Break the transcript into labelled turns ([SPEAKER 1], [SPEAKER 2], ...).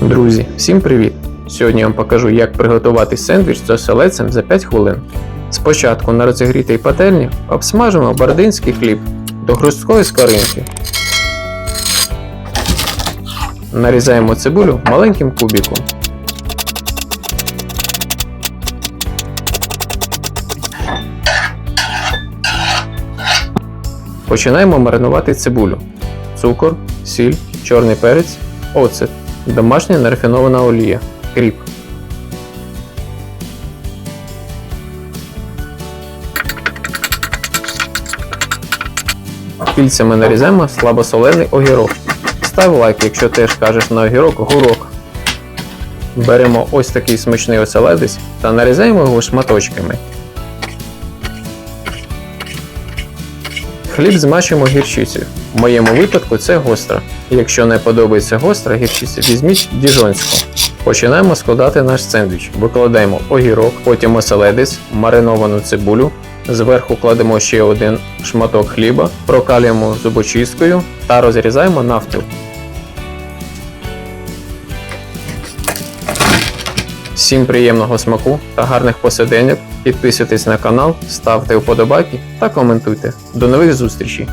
[SPEAKER 1] Друзі, всім привіт! Сьогодні я вам покажу, як приготувати сендвіч з оселедцем за 5 хвилин. Спочатку на розігрітій пательні обсмажимо бородинський хліб до хрусткої скоринки. Нарізаємо цибулю маленьким кубиком. Починаємо маринувати цибулю. Цукор, сіль, чорний перець, оцет, домашня нерафінована олія, кріп. Кільцями нарізаємо слабосолений огірок. Став лайк, якщо теж кажеш на огірок гурок. Беремо ось такий смачний оселедець та нарізаємо його шматочками. Хліб змащуємо гірчицею. В моєму випадку це гостра. Якщо не подобається гостра гірчиця, візьміть діжонську. Починаємо складати наш сендвіч. Викладаємо огірок, потім оселедець, мариновану цибулю. Зверху кладемо ще один шматок хліба, прокалюємо зубочисткою та розрізаємо навпіл. Всім приємного смаку та гарних посиденьок. Підписуйтесь на канал, ставте вподобайки та коментуйте. До нових зустрічей!